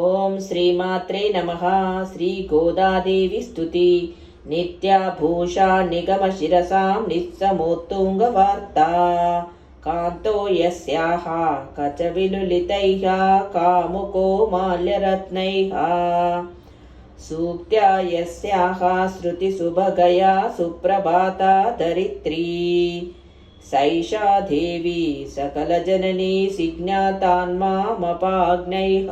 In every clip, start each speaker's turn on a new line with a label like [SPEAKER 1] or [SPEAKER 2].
[SPEAKER 1] ఓం శ్రీమాత్రే నమ శ్రీ గోదాదేవి స్తుతి. నిత్యాభూషా నిగమ శిరసాం నిస్సమోత్తుంగ వార్త. కాంతో యస్యాహ కచ విలులితైః కాముకో మాల్యరత్నైః సూక్త్యా యస్యాః శృతిసుభగయా సుప్రభాత ధరిత్రీ సైషా దేవి సకలజననీ సిజ్ఞాతాన్మామపాగ్నైః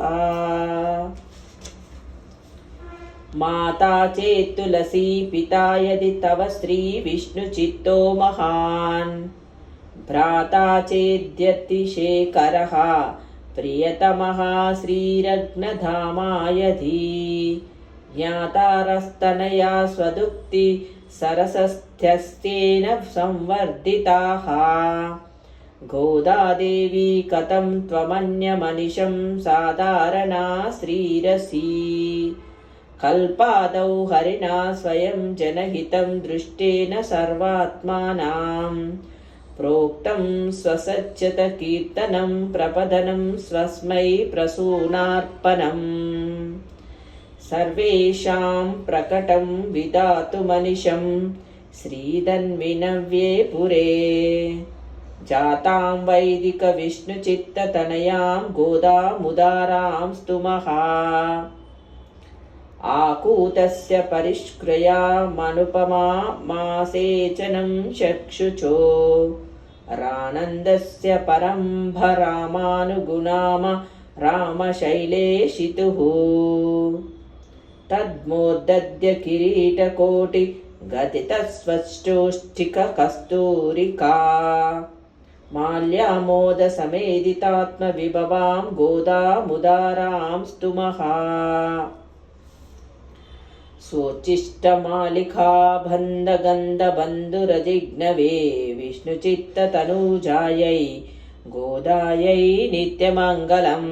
[SPEAKER 1] మాతా చేత్తులసీ పితా యది తవ శ్రీ విష్ణుచిత్తో మహాన్. భ్రాతా చేద్యతిశేఖరः ప్రియతమः శ్రీరగ్నధామాయధీ జ్ఞాతారస్తనయా స్వదుక్తి సరసస్థ్యస్తేన సంవర్ధితాः గోదాదేవి కథం త్వమన్యమనిశం సాధారణా శ్రీరసీ కల్పాదౌ హరిణా స్వయం జనహితం దృష్టేన సర్వాత్మానాం ప్రోక్తం స్వసజ్జత కీర్తనం ప్రపదనం స్వస్మై ప్రసూనార్పణం సర్వేషాం ప్రకటం విదాతుమనిశం శ్రీధన్వినవ్యే పురే జాతాం వైదిక విష్ణుచిత్తతనయాం గోదాముదారాం స్తుమః ఆకూతస్య పరిష్క్రయామనుపమా మాసేచనం చక్షుచో రానందస్య పరంభరామానుగుణామ రామశైలేషితుः तद्मोदद्य किरीटकोटि गदितस्वश्चोष्ठिककस्तूरिका माल्यामोदसमेदितात्मविभवां गोदामुदारां स्तुमः सोचिष्टमालिकाभन्दगन्धबन्धुरजिघ्नवे विष्णुचित्ततनूजायै गोदायै नित्यमङ्गलम्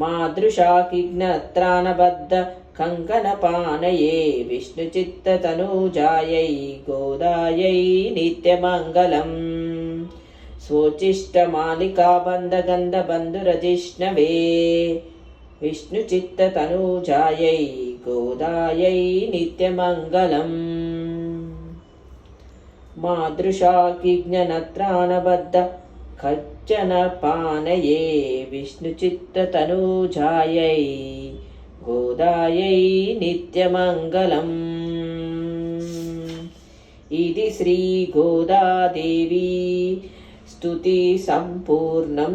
[SPEAKER 1] मादृशाकिघ्नत्राणबद्ध कङ्कणपानये विष्णुचित्ततनूजायै गोदायै नित्यमङ्गलम् स्वोच्चिष्टमालिकाबन्धगन्धबन्धुरजिष्णवे विष्णुचित्ततनूजायै गोदायै नित्यमङ्गलम् मादृशाकिज्ञनत्राणबद्ध खज्जनपानये विष्णुचित्ततनूजायै गोदायै नित्यमङ्गलम् इति श्रीगोदादेवी స్తుతి సంపూర్ణం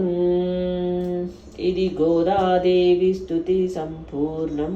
[SPEAKER 1] ఇది గోదాదేవి స్తుతి సంపూర్ణం